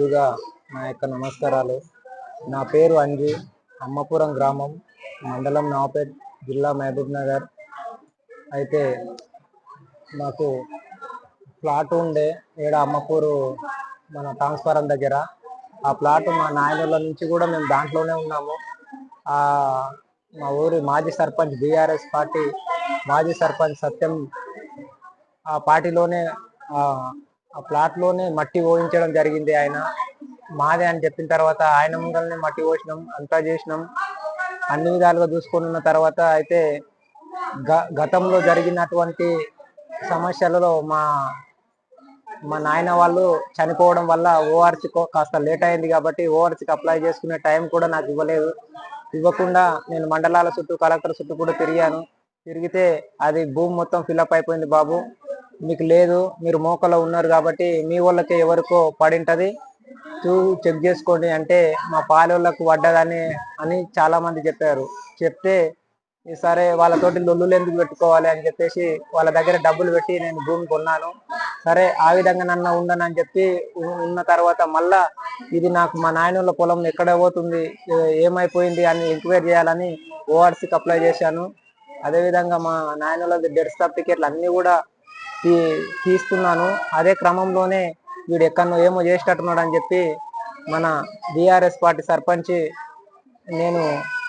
ముందుగా నా యొక్క నమస్కారాలు. నా పేరు అంజి. అమ్మపురం గ్రామం మండలం నాపేట్ జిల్లా మహబూబ్ నగర్. అయితే మాకు ప్లాట్ ఉండే ఈడ అమ్మపూరు మన ట్రాన్స్ఫారం దగ్గర. ఆ ప్లాట్ మా నాయనల నుంచి కూడా మేము దాంట్లోనే ఉన్నాము. మా ఊరి మాజీ సర్పంచ్ బీఆర్ఎస్ పార్టీ మాజీ సర్పంచ్ సత్యం ఆ పార్టీలోనే ఆ ప్లాట్లోనే మట్టి ఓడించడం జరిగింది ఆయన. మాదే అని చెప్పిన తర్వాత ఆయన ముందరనే మట్టి పోసినాం అంతా చేసినాం. అన్ని విధాలుగా చూసుకొని ఉన్న తర్వాత అయితే గ- గతంలో జరిగినటువంటి సమస్యలలో మా మా నాయన వాళ్ళు చనిపోవడం వల్ల ఓఆర్సీ కాస్త లేట్ అయింది కాబట్టి ఓఆర్సీకి అప్లై చేసుకునే టైం కూడా నాకు ఇవ్వలేదు. ఇవ్వకుండా నేను మండలాల చుట్టూ కలెక్టర్ చుట్టూ కూడా తిరిగాను. తిరిగితే అది భూమి మొత్తం ఫిలప్ అయిపోయింది బాబు. మీకు లేదు మీరు మోకలో ఉన్నారు కాబట్టి మీ వాళ్ళకి ఎవరికో పడింటది. చూ చెక్ చేసుకోండి అంటే మా పాలోళ్ళకు పడ్డదని అని చాలా మంది చెప్పారు. చెప్తే ఈ సరే వాళ్ళతోటి లొల్లులు ఎందుకు పెట్టుకోవాలి? అని చెప్పేసి వాళ్ళ దగ్గర డబ్బులు పెట్టి నేను భూమి కొన్నాను. సరే ఆ విధంగా నన్ను ఉండనని చెప్పి ఉన్న తర్వాత మళ్ళా ఇది నాకు మా నాయనోళ్ళ పొలం ఎక్కడ పోతుంది ఏమైపోయింది అని ఎంక్వైరీ చేయాలని ఓఆర్సీకి అప్లై చేశాను. అదేవిధంగా మా నాయనోళ్ళ డెత్ సర్టిఫికేట్లు అన్నీ కూడా తీస్తున్నాను. అదే క్రమంలోనే వీడు ఎక్కడో ఏమో చేసేటట్టున్నాడు అని చెప్పి మన బీఆర్ఎస్ పార్టీ సర్పంచ్ నేను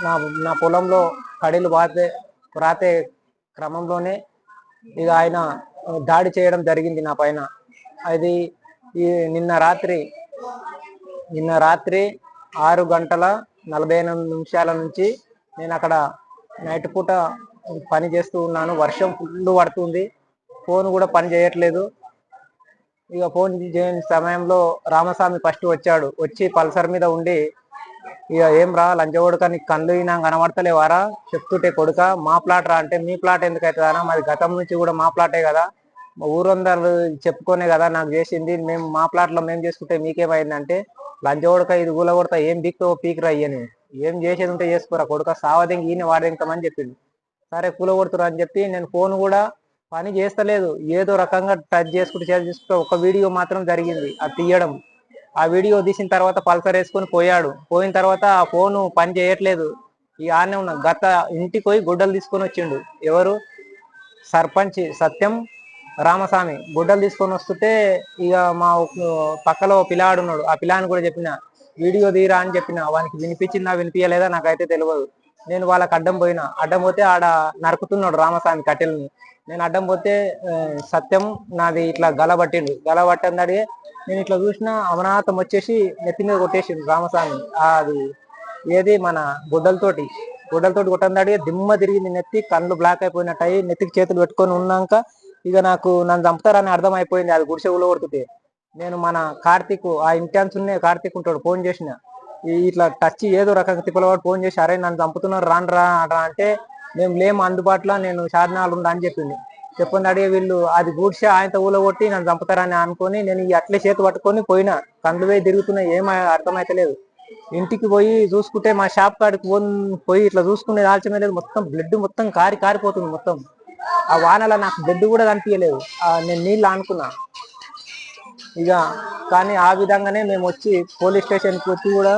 నా నా పొలంలో కడీలు వాతే రాతే క్రమంలోనే ఇక ఆయన దాడి చేయడం జరిగింది నా పైన. అది ఈ నిన్న రాత్రి నిన్న రాత్రి ఆరు గంటల నలభై ఎనిమిది నిమిషాల నుంచి నేను అక్కడ నైట్ పూట పని చేస్తూ ఉన్నాను. వర్షం ఫుల్ పడుతుంది. ఫోన్ కూడా పని చేయట్లేదు. ఇక ఫోన్ చేయని సమయంలో రామస్వామి ఫస్ట్ వచ్చాడు. వచ్చి పల్సర్ మీద ఉండి ఇక ఏం రా లంచగొడుక నీకు కళ్ళు అయినా కనబడతలేవారా? చెప్తుంటే కొడుక మా ప్లాట్ రా అంటే మీ ప్లాట్ ఎందుకు అవుతుందా మాది గతం నుంచి కూడా మా ప్లాటే కదా. మా ఊరందరూ చెప్పుకోనే కదా నాకు చేసింది మేము మా ప్లాట్లో మేము చేసుకుంటే మీకేమైందంటే లంచగొడక ఇది గూలగొడతా ఏం పీక్తో పీకి అయ్యని. ఏం చేసేది ఉంటే చేసుకోరా కొడుక సావదింకి ఈయన వాడదింకమని చెప్పింది సరే కూలగొడుతురు అని చెప్పి నేను ఫోన్ కూడా పని చేస్తలేదు. ఏదో రకంగా టచ్ చేసుకుంటూ చేసి చేసుకుంటూ ఒక వీడియో మాత్రం జరిగింది. అది తీయడం. ఆ వీడియో తీసిన తర్వాత పల్సర్ వేసుకొని పోయాడు. పోయిన తర్వాత ఆ ఫోన్ పని చేయట్లేదు. ఈ ఆనే ఉన్న గత ఇంటికి పోయి గుడ్డలు తీసుకొని వచ్చిండు. ఎవరు? సర్పంచ్ సత్యం రామస్వామి. గుడ్డలు తీసుకొని వస్తుంటే ఇక మా పక్కలో పిల్లాడు ఉన్నాడు. ఆ పిల్లాని కూడా చెప్పిన వీడియో తీరా అని చెప్పిన. వానికి వినిపించిందా వినిపించలేదా నాకైతే తెలియదు నేను వాళ్ళకి అడ్డం పోయినా. అడ్డం పోతే ఆడ నరుకుతున్నాడు రామస్వామి కట్టెల్ని. నేను అడ్డం పోతే సత్యం నాది ఇట్లా గలబట్టిండు. గలబట్టందడి నేను ఇట్లా చూసిన అమనాథం వచ్చేసి నెత్తి మీద కొట్టేసిండు రామస్వామి. అది ఏది మన గుడ్డలతోటి గుడ్డలతోటి కొట్టందాడి దిమ్మ తిరిగింది నెత్తి కళ్ళు బ్లాక్ అయిపోయినట్టు అయ్యి నెత్తికి చేతులు పెట్టుకొని ఉన్నాక ఇక నాకు నన్ను చంపుతారని అర్థం అయిపోయింది అది గుడిసె ఊళ్ళో కొడుతుంటే నేను మన కార్తీక్ ఆ ఇంటెన్స్ ఉన్న కార్తీక్ ఉంటాడు ఫోన్ చేసిన. ఇట్లా టచ్ ఏదో రకంగా తిప్పలవాడు ఫోన్ చేసి అరే నన్ను చంపుతున్నారు రాను రా అంటే మేము లేము అందుబాటులో నేను షాద్నాలు ఉండా అని చెప్పింది. చెప్పండి అడిగే వీళ్ళు అది గూడ్చి ఆయనతో ఊళ్ళో కొట్టి నన్ను చంపుతారని అనుకొని నేను అట్లే చేతి పట్టుకొని పోయినా. కండ్లు పోయి తిరుగుతున్నాయి ఏం అర్థమైతలేదు ఇంటికి పోయి చూసుకుంటే మా షాప్ కాడికి పోయి ఇట్లా చూసుకునే ఆలోచన లేదు. మొత్తం బ్లడ్ మొత్తం కారి కారిపోతుంది మొత్తం. ఆ వానలో నాకు బ్లడ్ కూడా కనిపించలేదు. నేను నీళ్ళు అనుకున్నా ఇక కానీ ఆ విధంగానే మేము వచ్చి పోలీస్ స్టేషన్కి వచ్చి కూడా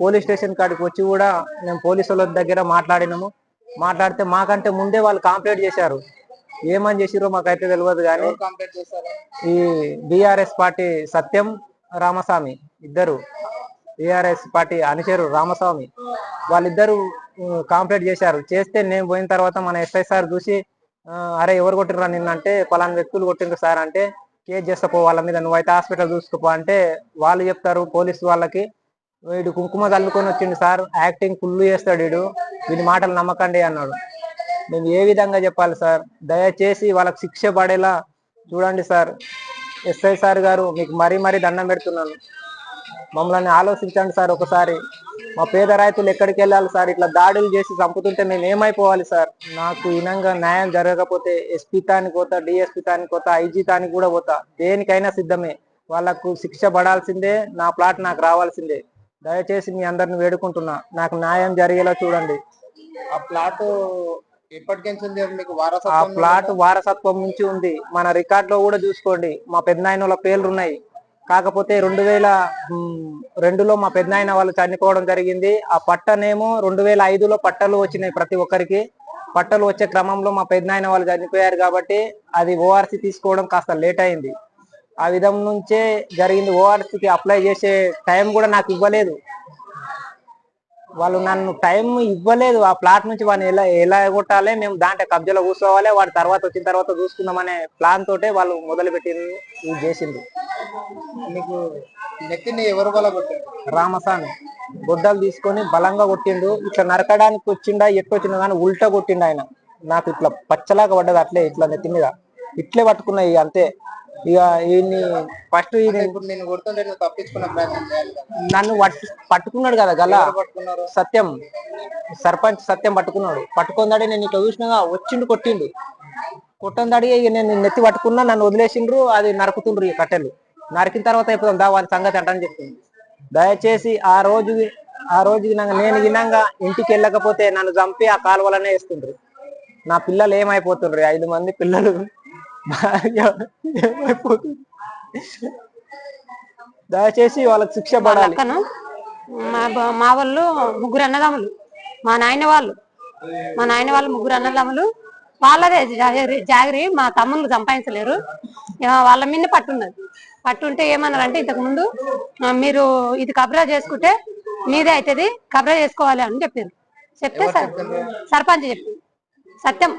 పోలీస్ స్టేషన్ కాడికి వచ్చి కూడా మేము పోలీసు వాళ్ళ దగ్గర మాట్లాడినాము. మాట్లాడితే మాకంటే ముందే వాళ్ళు కంప్లైంట్ చేశారు. ఏమని చేసిరో మాకైతే తెలియదు కానీ కంప్లీట్ చేశారు? ఈ బీఆర్ఎస్ పార్టీ సత్యం రామస్వామి ఇద్దరు. బీఆర్ఎస్ పార్టీ అనుచరు రామస్వామి. వాళ్ళిద్దరు కాంప్లీట్ చేశారు. చేస్తే నేను పోయిన తర్వాత మన ఎస్ఐ సార్ చూసి అరే ఎవరు కొట్టిర్రా నిన్న అంటే పలానా వ్యక్తులు కొట్టిండ్రు సార్ అంటే కేసు చేస్తా వాళ్ళ మీద నువ్వైతే హాస్పిటల్ చూసుకోపో అంటే వాళ్ళు చెప్తారు పోలీసు వాళ్ళకి. వీడు కుంకుమ చల్లుకొని వచ్చిండు సార్ యాక్టింగ్ ఫుల్ చేస్తాడు వీడు. వీని మాటలు నమ్మకండి అన్నాడు. మేము ఏ విధంగా చెప్పాలి సార్? దయచేసి వాళ్ళకు శిక్ష పడేలా చూడండి సార్. ఎస్ఐ సార్ గారు మీకు మరీ మరీ దండం పెడుతున్నాను. మమ్మల్ని ఆలోచించండి సార్ ఒకసారి. మా పేద రైతులు ఎక్కడికి వెళ్ళాలి సార్? ఇట్లా దాడులు చేసి చంపుతుంటే మేము ఏమైపోవాలి సార్? నాకు ఇనంగా న్యాయం జరగకపోతే ఎస్పీ తానికి పోతా డిఎస్పీ తానికి పోతా ఐజీ తానికి కూడా పోతా. దేనికైనా సిద్ధమే. వాళ్ళకు శిక్ష పడాల్సిందే నా ప్లాట్ నాకు రావాల్సిందే. దయచేసి మీ అందరిని వేడుకుంటున్నా. నాకు న్యాయం జరిగేలా చూడండి. ఆ ప్లాట్ ఎప్పటికెంచి ఉంది మీకు ఆ వారసత్వం ప్లాట్ వారసత్వం నుంచి ఉంది. మన రికార్డ్లో కూడా చూసుకోండి. మా పెద్దనాయన వాళ్ళ పేర్లు ఉన్నాయి కాకపోతే రెండు వేల రెండులో మా పెద్దనాయన వాళ్ళు చనిపోవడం జరిగింది. ఆ పట్టనేమో రెండు వేల ఐదులో పట్టలు వచ్చినాయి ప్రతి ఒక్కరికి. పట్టలు వచ్చే క్రమంలో మా పెద్దనాయన వాళ్ళు చనిపోయారు కాబట్టి అది ఓఆర్సీ తీసుకోవడం కాస్త లేట్ అయింది. ఆ విధం నుంచే జరిగింది. ఓఆర్సీకి అప్లై చేసే టైం కూడా నాకు ఇవ్వలేదు. వాళ్ళు నన్ను టైం ఇవ్వలేదు. ఆ ప్లాట్ నుంచి వాడిని ఎలా ఎలా కొట్టాలి? మేము దాంట్లో కబ్జాలో కూర్చోవాలి. వాడి తర్వాత వచ్చిన తర్వాత చూసుకుందామనే ప్లాన్ తోటే వాళ్ళు మొదలు పెట్టింది ఇది చేసింది నీకు నెత్తిని ఎవరు బల కొట్టారు రామస్వామి గొడ్డలు తీసుకొని బలంగా కొట్టిండు. ఇట్లా నరకడానికి వచ్చిండా ఎట్టు వచ్చిండు కానీ ఉల్టా కొట్టిండు ఆయన. నాకు ఇట్లా పచ్చలాగా పడ్డది అట్లే ఇట్లా నెత్తి మీద. ఇట్లే పట్టుకున్నాయి అంతే. ఇక ఈయన్ని ఫస్ట్ ఇప్పుడు నేను కొడుతుంటే నువ్వు తప్పించుకున్న ప్రయత్నం చేయాలి కదా? నన్ను పట్టు పట్టుకున్నాడు కదా గల. ఎవరు పట్టుకున్నారు? సత్యం. సర్పంచ్ సత్యం పట్టుకున్నాడు. పట్టుకుందాడే నేను ఇట్లా చూసినగా వచ్చిండు కొట్టిండు. కొట్టందాడి ఇక నేను నెత్తి పట్టుకున్నా నన్ను వదిలేసిండ్రు అది నరుకుతుండ్రు ఈ కట్టెలు. నరికిన తర్వాత అయిపోతాం దా వారి సంగతి అంటని చెప్పింది దయచేసి ఆ రోజు ఆ రోజు గినంగా నేను గినంగా ఇంటికి వెళ్ళకపోతే నన్ను చంపి ఆ కాలువలనే వేస్తుండ్రు. నా పిల్లలు ఏమైపోతుండ్రు? ఐదు మంది పిల్లలు. భార్య ఏమైపోతుంది దయచేసి వాళ్ళకి శిక్ష పడాలి. మా మా వాళ్ళు ముగ్గురు అన్నదమ్ములు. మా నాయన వాళ్ళు. మా నాయన వాళ్ళు ముగ్గురు అన్నదమ్ములు. వాళ్ళదే జాగరి జాగరి మా తమ్ముళ్ళు సంపాదించలేరు. వాళ్ళ మీద పట్టున్నది. పట్టుంటే ఏమన్నారంటే ఇంతకు ముందు మీరు ఇది కబ్రా చేసుకుంటే మీదే అవుతుంది కబ్రా చేసుకోవాలి అని చెప్పారు. చెప్తే సర్- సర్పంచ్ చెప్పి సత్యం.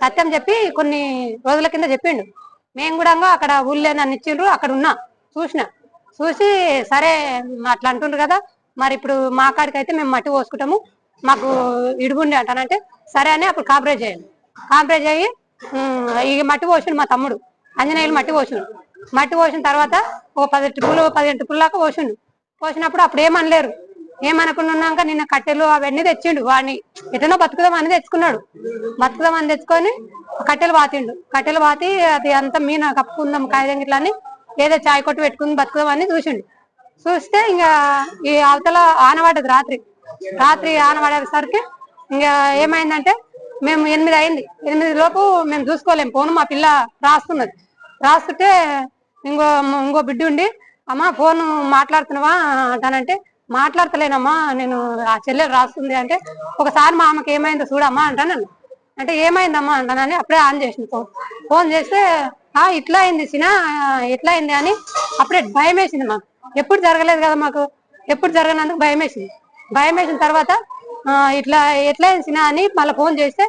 సత్యం చెప్పి కొన్ని రోజుల కింద చెప్పిండు. మేము కూడా అక్కడ ఊళ్ళో నన్ను ఇచ్చిండ్రు అక్కడ ఉన్నా చూసిన. చూసి సరే అట్లా అంటుండ్రు కదా మరి ఇప్పుడు మా కాడికి అయితే మేము మట్టి పోసుకుంటాము మాకు ఇడుగుండి అంటానంటే సరే అని అప్పుడు కాంప్రైజ్ అయ్యాను. కాంప్రైజ్ అయ్యి ఇక మట్టి పోసిండు మా తమ్ముడు అంజనేయులు మట్టి పోసిండు. మట్టి పోసిన తర్వాత ఓ పది టిప్పులు పదిహేను టిప్పుల దాకా పోసిండు. పోసినప్పుడు అప్పుడు ఏమనలేరు. ఏమనుకున్నాక ఉన్నాక నిన్న కట్టెలు అవన్నీ తెచ్చిండు. వాడిని ఎటనో బతుకుదాం అని తెచ్చుకున్నాడు. బతుకుదాం అని తెచ్చుకొని కట్టెలు పాతిండు. కట్టెలు పాతి అది అంతా మీన కప్పుకుందాం కాయదం ఇట్లా అని ఏదో చాయ్ కొట్టు పెట్టుకుని బతుకుదామని చూసిండు. చూస్తే ఇంకా ఈ అవతల ఆనవాడదు రాత్రి. రాత్రి ఆనవాడేసరికి ఇంకా ఏమైందంటే మేము ఎనిమిది అయింది. ఎనిమిది లోపు మేము చూసుకోలేము ఫోన్ మా పిల్ల రాస్తున్నది. రాస్తుంటే ఇంకో ఇంకో బిడ్డ ఉండి అమ్మా ఫోన్ మాట్లాడుతున్నావా? అంటానంటే మాట్లాడతలేనమ్మా నేను ఆ చెల్లెలు రాస్తుంది అంటే ఒకసారి మా ఆమెకి ఏమైందో చూడమ్మా అంటాను అంటే ఏమైందమ్మా అంటానని అప్పుడే ఆన్ చేసింది ఫోన్. ఫోన్ చేస్తే ఆ ఇట్లా అయింది సినా ఎట్లా అయింది అని అప్పుడే భయం వేసింది మాకు. ఎప్పుడు జరగలేదు కదా మాకు ఎప్పుడు జరగనందుకు భయం వేసింది భయం వేసిన తర్వాత ఇట్లా ఎట్లా అయింది సినా అని మళ్ళీ ఫోన్ చేస్తే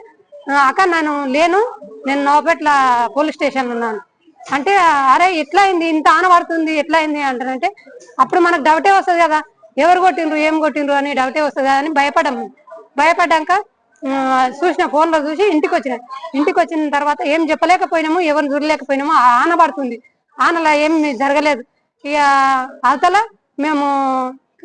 అక్క నేను లేను నేను నవపేట్ల పోలీస్ స్టేషన్ ఉన్నాను. అంటే అరే ఎట్లా అయింది ఇంత ఆనబడుతుంది ఎట్లా అయింది అంటారంటే అప్పుడు మనకు డౌటే వస్తుంది కదా. ఎవరు కొట్టిండ్రు ఏం కొట్టిండ్రు అని డౌటే వస్తుందా అని భయపడ్డాము భయపడ్డాక చూసిన ఫోన్లో చూసి ఇంటికి వచ్చిన ఇంటికి వచ్చిన తర్వాత ఏం చెప్పలేకపోయినాము ఎవరిని చూడలేకపోయినాము ఆనబడుతుంది ఆన పడుతుంది. ఆనలా ఏం జరగలేదు. ఇక అవతల మేము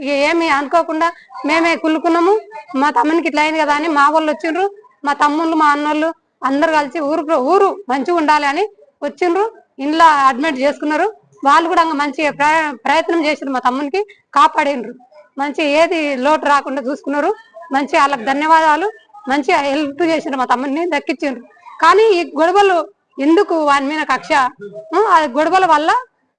ఇక ఏమి అనుకోకుండా మేమే కుళ్ళుకున్నాము. మా తమ్మునికి ఇట్లా అయింది కదా అని మా వాళ్ళు వచ్చిండ్రు. మా తమ్ముళ్ళు మా అన్నోళ్ళు అందరు కలిసి ఊరు ఊరు మంచిగా ఉండాలి అని వచ్చిండ్రు. ఇంట్లో అడ్మిట్ చేసుకున్నారు. వాళ్ళు కూడా ఇంకా మంచిగా ప్ర- ప్రయత్నం చేసిండ్రు మా తమ్మునికి కాపాడిండ్రు మంచి ఏది లోటు రాకుండా చూసుకున్నారు. మంచి వాళ్ళకి ధన్యవాదాలు. మంచిగా హెల్ప్ చేసిండ్రు మా తమ్ముడిని దక్కించారు కానీ ఈ గొడవలు ఎందుకు వాని మీద కక్ష? ఆ గొడవల వల్ల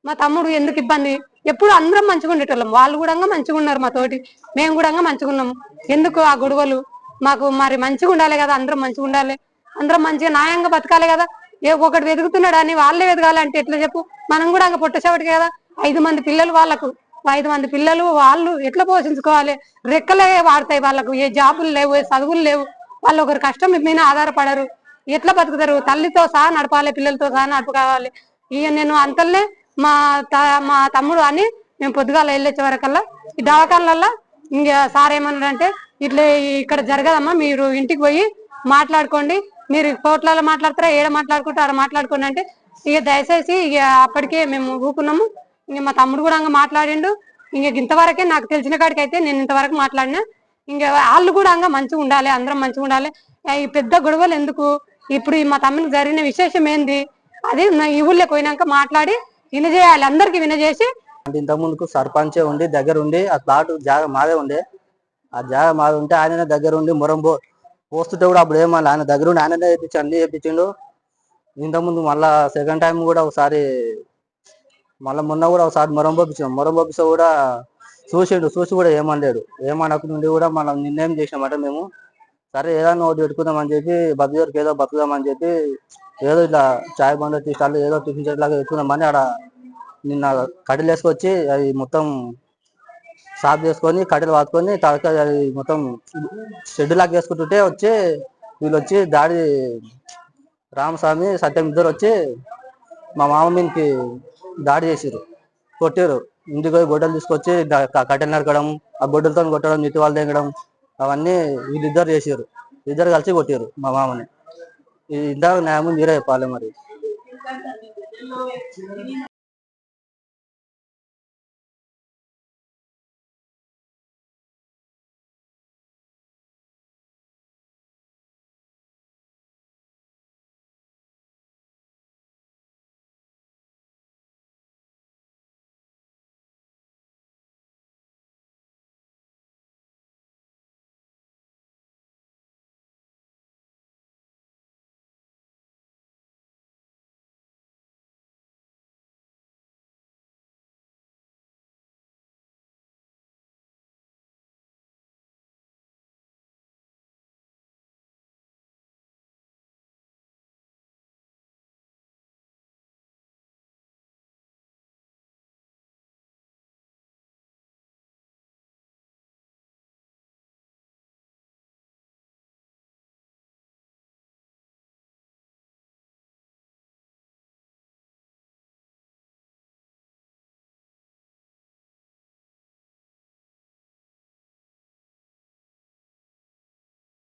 మా తమ్ముడు ఎందుకు ఇబ్బంది? ఎప్పుడు అందరం మంచిగా ఉండేటోళ్ళం. వాళ్ళు కూడా మంచిగా ఉన్నారు మా తోటి. మేము కూడా మంచిగా ఉన్నాము ఎందుకు ఆ గొడవలు? మాకు మరి మంచిగా ఉండాలి కదా అందరం మంచిగా ఉండాలి. అందరం మంచిగా న్యాయంగా బతకాలి కదా. ఒకటి వెతుకుతున్నాడు అని వాళ్ళే వెతకాలంటే ఎట్లా చెప్పు? మనం కూడా అంగ పొట్టసేపటికి కదా. ఐదు మంది పిల్లలు వాళ్ళకు. ఐదు మంది పిల్లలు వాళ్ళు ఎట్లా పోషించుకోవాలి? రెక్కలే వాడతాయి వాళ్ళకు. ఏ జాబులు లేవు ఏ చదువులు లేవు. వాళ్ళు ఒకరి కష్టం మీద ఆధారపడరు. ఎట్లా బతుకుతారు? తల్లితో సహా నడపాలి పిల్లలతో సహా నడపకావాలి. ఇక నేను అంతల్నే మా త- మా తమ్ముడు అని మేము పొద్దుగాల వెళ్ళొచ్చే వరకల్లా ఈ దవాఖానలల్లో ఇంకా సార్ ఏమన్నాడంటే ఇట్లా ఇక్కడ జరగదమ్మా మీరు ఇంటికి పోయి మాట్లాడుకోండి. మీరు కోట్లలో మాట్లాడతారా? ఏడ మాట్లాడుకుంటారా? ఆడ మాట్లాడుకోండి అంటే ఇక దయచేసి ఇక అప్పటికే మేము ఊకున్నాము ఇంక మా తమ్ముడు కూడా అంగ మాట్లాడిండు. ఇంక ఇంతవరకే నాకు తెలిసిన కాడికి అయితే నేను ఇంతవరకు మాట్లాడినా. ఇంకా వాళ్ళు కూడా అంగ మంచిగా ఉండాలి అందరం మంచిగా ఉండాలి. ఈ పెద్ద గొడవలు ఎందుకు? ఇప్పుడు మా తమ్మునికి జరిగిన విశేషం ఏంది? అది నా ఈ ఊళ్ళోకి పోయినాక మాట్లాడి వినజేయాలి అందరికి వినజేసి. అంటే ఇంత ముందుకు సర్పంచే ఉండి దగ్గర ఉండి ఆ ప్లాట్ జాగ మాదే ఉండే. ఆ జాగ మాది ఉంటే ఆయన దగ్గర ఉండి మురంబో పోస్తుంటే కూడా అప్పుడు ఏమన్నా ఆయన దగ్గర ఉండి ఆయననే వేయించి అన్ని వేయించిండు ఇంతకుముందు ముందు మళ్ళా సెకండ్ టైం కూడా ఒకసారి మళ్ళీ మొన్న కూడా ఒకసారి మొరం పంపించాం మొరం పంపిస్తే కూడా చూసిండు చూసి కూడా ఏమనలేడు. ఏమనకుండా నుండి కూడా మనం నిర్ణయం చేసినామంటే మేము సరే ఏదైనా ఒకటి పెట్టుకుందాం అని చెప్పి బతుకు ఏదో బతుకుదామని చెప్పి ఏదో ఇట్లా చాయ్ బండ్ టీ స్టాల్ ఏదో టిఫిన్ సెట్ లాగా పెట్టుకుందామని ఆడ నిన్న కట్టెలు వేసుకొచ్చి అది మొత్తం సాఫ్ చేసుకొని కట్టెలు వాతుకొని తడక మొత్తం షెడ్ లాగా వేసుకుంటుంటే వచ్చి వీళ్ళు వచ్చి దాడి రామస్వామి సత్యం ఇద్దరు వచ్చి మా మామ మీదకి దాడి చేసిర్రు. కొట్టారు ఇంటికి పోయి గొడ్డలు తీసుకొచ్చి కట్టెలు నరకడం ఆ గొడ్డలతో కొట్టడం నీటి వాళ్ళు తెగడం అవన్నీ వీళ్ళిద్దరు చేసారు ఇద్దరు కలిసి కొట్టారు మా మామని. ఇద్దరు న్యాయం మీరే చెప్పాలి మరి.